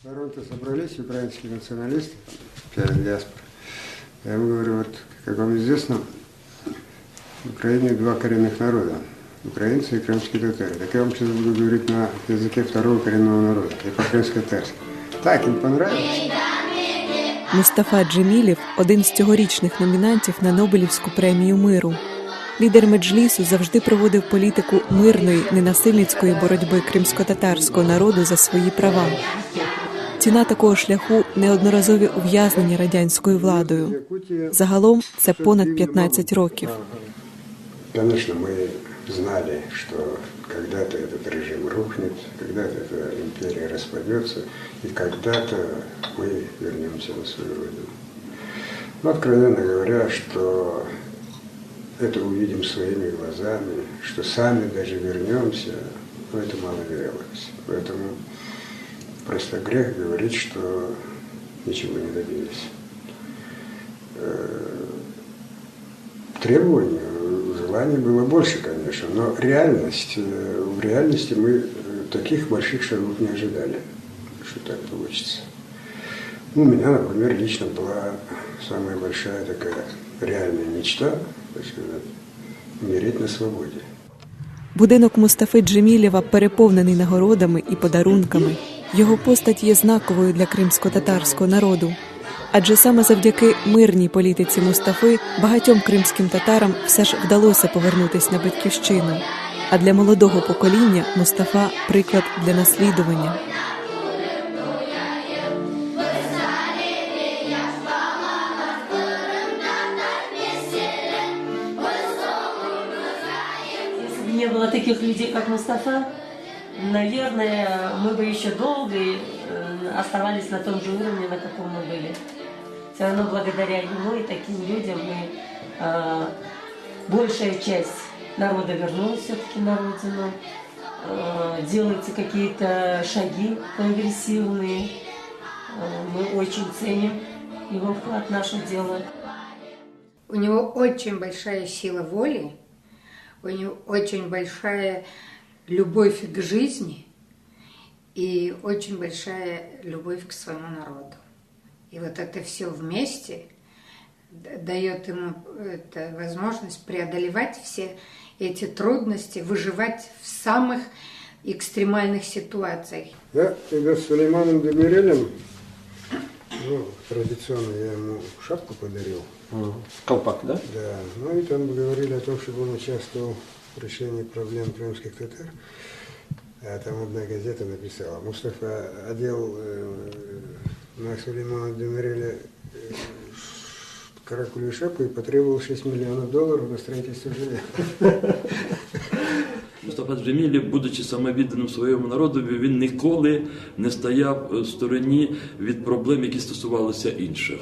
В Торонто собрались украинские националисты, вся диаспора. Я им говорю, вот, как вам известно, в Украине два коренных народа. Украинцы и крымские татары. Так я вам сейчас буду говорить на языке второго коренного народа, и по-крымско-татарски. Так, им понравилось. Мустафа Джемілів один з цьогорічних номінантів на Нобелівську премію миру. Лідер меджлісу завжди проводив політику мирної ненасильницької боротьби кримсько-татарського народу за свої права. Ціна такого шляху неодноразові ув'язнення радянською владою. Якутия, Загалом це понад 15 років. Конечно, мы знали, что когда-то этот режим рухнет, когда-то эта империя распадется, и когда-то мы вернемся на свою родину. Но, откровенно говоря, что это увидим своими глазами, что сами даже вернемся, ну, это мало верилось. Поэтому просто грех говорить, что ничего не добились. требований, желаний было больше, конечно, но реальность, э, в реальности мы э, таких больших шагов не ожидали, что так получится. Ну, у меня, например, лично была самая большая такая реальная мечта, так сказать, умереть на свободе. Будинок Мустафи Джемілєва переповнений нагородами і подарунками. Його постать є знаковою для кримсько-татарського народу. Адже саме завдяки мирній політиці Мустафи багатьом кримським татарам все ж вдалося повернутися на батьківщину. А для молодого покоління Мустафа приклад для наслідування. Не было таких людей, как Мустафа, наверное, мы бы еще долго э, оставались на том же уровне, на каком мы были. Все равно благодаря ему и таким людям мы, э, большая часть народа вернулась все-таки на родину, э, делаются какие-то шаги прогрессивные. Э, мы очень ценим его вклад в наше дело. У него очень большая сила воли, у него очень большая любовь к жизни и очень большая любовь к своему народу. И вот это все вместе дает ему это возможность преодолевать все эти трудности, выживать в самых экстремальных ситуациях. Я тогда с Сулейманом Демирелем, ну, традиционно я ему шапку подарил, Колпак, да? Да, ну и там говорили о том, чтобы он участвовал в решении проблем крымских татар. А там одна газета написала, Мустафа одел э, на Сулеймана Демиреля э, каракулевую шапку и потребовал 6 миллионов долларов на строительство жилья. Мустафа Джемілів, будучи самовідданим своєму народові, він ніколи не стояв в стороні від проблем, які стосувалися інших.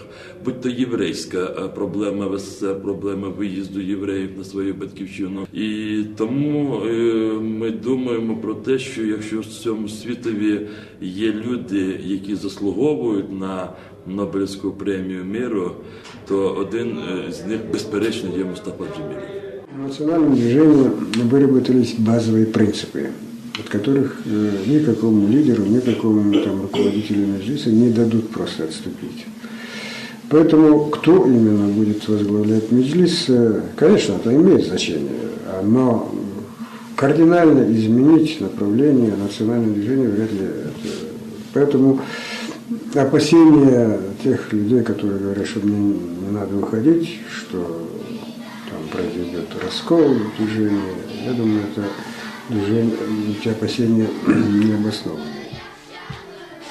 Будь то єврейська е, проблема, ВССР, проблема виїзду євреїв на свою батьківщину. І тому е, ми думаємо про те, що якщо в цьому світові є люди, які заслуговують на Нобелівську премію миру, то один е, з них безперечно є Мустафа Джемілів. В национальном движении выработались базовые принципы, от которых э, никакому лидеру, никакому там, руководителю Меджлиса не дадут просто отступить. Поэтому кто именно будет возглавлять Меджлис, э, конечно, это имеет значение, но кардинально изменить направление национального движения вряд ли это. Поэтому опасения тех людей, которые говорят, что мне не надо уходить, что произойдет раскол движения, я думаю, это движение, эти опасения не обоснованы.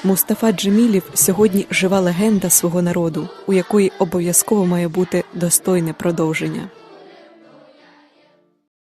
Мустафа Джемілів сьогодні жива легенда свого народу, у якої обов'язково має бути достойне продовження.